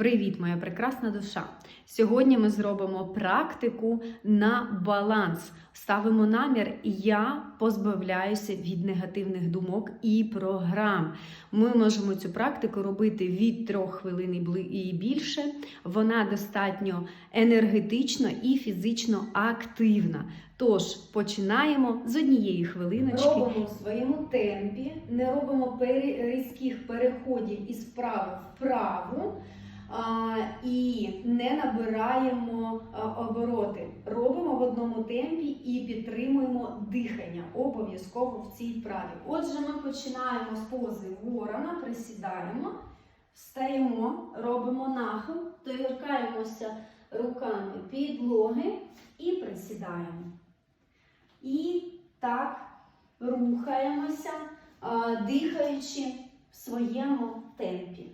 Привіт, моя прекрасна душа! Сьогодні ми зробимо практику на баланс. Ставимо намір, я позбавляюся від негативних думок і програм. Ми можемо цю практику робити від 3 хвилин і більше. Вона достатньо енергетично і фізично активна. Тож починаємо з однієї хвилиночки. Робимо в своєму темпі, не робимо різких переходів із вправи вправу. І не набираємо обороти. Робимо в одному темпі і підтримуємо дихання обов'язково в цій вправі. Отже, ми починаємо з пози ворона, присідаємо, встаємо, робимо нахил, торкаємося руками підлоги і присідаємо. І так рухаємося, дихаючи в своєму темпі.